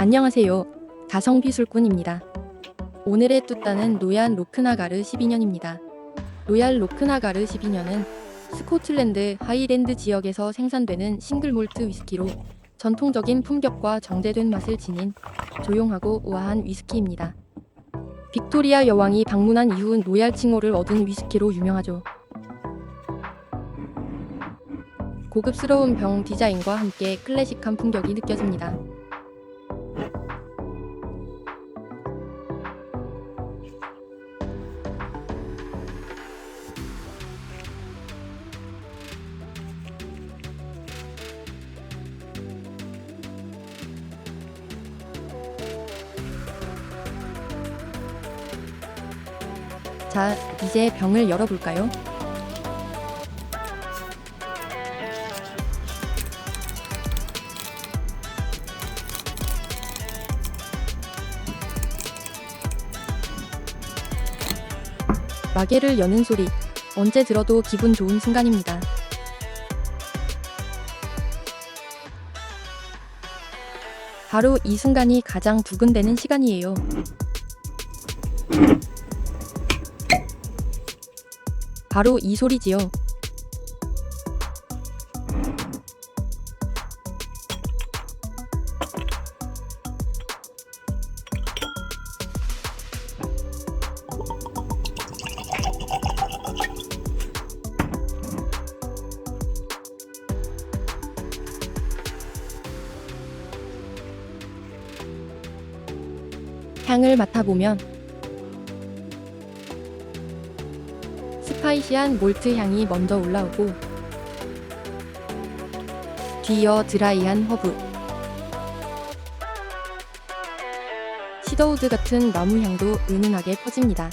안녕하세요. 가성비술꾼입니다. 오늘의 뚜따는 노얄 로크나가르 12년입니다. 로얄 로크나가르 12년은 스코틀랜드 하이랜드 지역에서 생산되는 싱글몰트 위스키로 전통적인 품격과 정제된 맛을 지닌 조용하고 우아한 위스키입니다. 빅토리아 여왕이 방문한 이후 노얄 칭호를 얻은 위스키로 유명하죠. 고급스러운 병 디자인과 함께 클래식한 품격이 느껴집니다. 자, 이제 병을 열어볼까요? 마개를 여는 소리. 언제 들어도 기분 좋은 순간입니다. 바로 이 순간이 가장 두근대는 시간이에요. 바로 이 소리지요. 향을 맡아보면 스파이시한 몰트 향이 먼저 올라오고 뒤이어 드라이한 허브 시더우드 같은 나무 향도 은은하게 퍼집니다.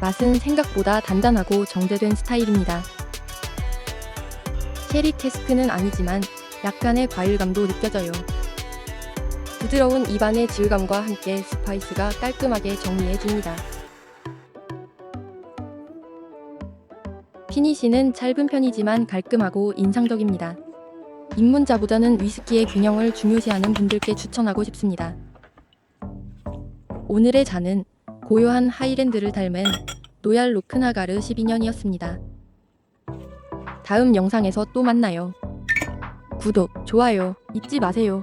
맛은 생각보다 단단하고 정제된 스타일입니다. 체리 캐스크는 아니지만 약간의 과일감도 느껴져요. 부드러운 입안의 질감과 함께 스파이스가 깔끔하게 정리해줍니다. 피니시는 짧은 편이지만 깔끔하고 인상적입니다. 입문자보다는 위스키의 균형을 중요시하는 분들께 추천하고 싶습니다. 오늘의 잔은 고요한 하이랜드를 닮은 노얄 로크나가르 12년이었습니다. 다음 영상에서 또 만나요. 구독, 좋아요 잊지 마세요.